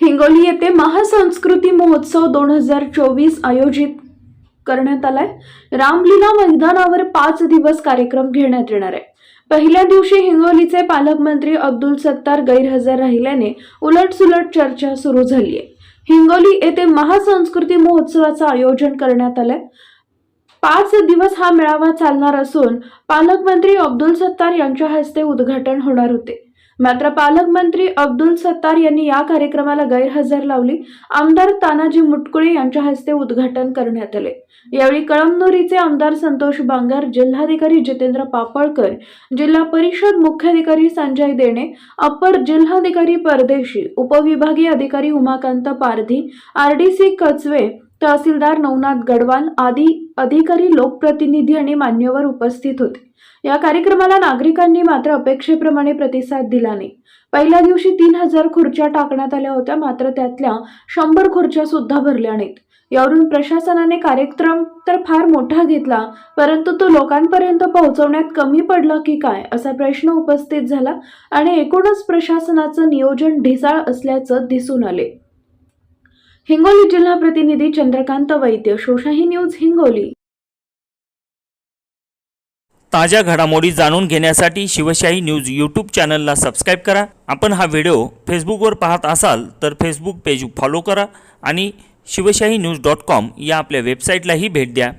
हिंगोली येथे महासंस्कृती महोत्सव दोन हजार चोवीस आयोजित करण्यात आलाय. रामलीला मैदानावर पाच दिवस कार्यक्रम घेण्यात येणार आहे. पहिल्या दिवशी हिंगोलीचे पालकमंत्री अब्दुल सत्तार गैरहजर राहिल्याने उलटसुलट चर्चा सुरू झाली आहे. हिंगोली येथे महासंस्कृती महोत्सवाचं आयोजन करण्यात आलंय. पाच दिवस हा मेळावा चालणार असून पालकमंत्री अब्दुल सत्तार यांच्या हस्ते उद्घाटन होणार होते. मात्र पालकमंत्री अब्दुल सत्तार यांनी या कार्यक्रमाला गैरहजर लावली. आमदार तानाजी मुटकुळे यांच्या हस्ते उद्घाटन करण्यात आले. यावेळी कळमनुरीचे आमदार संतोष बांगर जिल्हाधिकारी जितेंद्र पापळकर जिल्हा परिषद मुख्याधिकारी संजय देणे अप्पर जिल्हाधिकारी परदेशी उपविभागीय अधिकारी उमाकांत पारधी आरडीसी कचवे तहसीलदार नवनाथ गडवाल आदी अधिकारी लोकप्रतिनिधी आणि मान्यवर उपस्थित होते. या कार्यक्रमाला नागरिकांनी मात्र अपेक्षेप्रमाणे प्रतिसाद दिला नाही. पहिल्या दिवशी तीन हजार खुर्च्या टाकण्यात आल्या होत्या मात्र त्यातल्या शंभर खुर्च्या सुद्धा भरल्या नाहीत. यावरून प्रशासनाने कार्यक्रम तर फार मोठा घेतला परंतु तो लोकांपर्यंत पोहोचवण्यात कमी पडला की काय असा प्रश्न उपस्थित झाला आणि एकूणच प्रशासनाचं नियोजन ढिसाळ असल्याचं दिसून आले. हिंगोली जिल्हा प्रतिनिधी चंद्रकांत वैद्य शोशाही न्यूज हिंगोली. ताज्या घडामोडी जाणून घेण्यासाठी शिवशाही न्यूज यूट्यूब चॅनलला सबस्क्राईब करा. आपण हा व्हिडिओ फेसबुकवर पाहत असाल तर फेसबुक पेज फॉलो करा आणि शिवशाही न्यूज डॉट कॉम या आपल्या वेबसाईटलाही भेट द्या.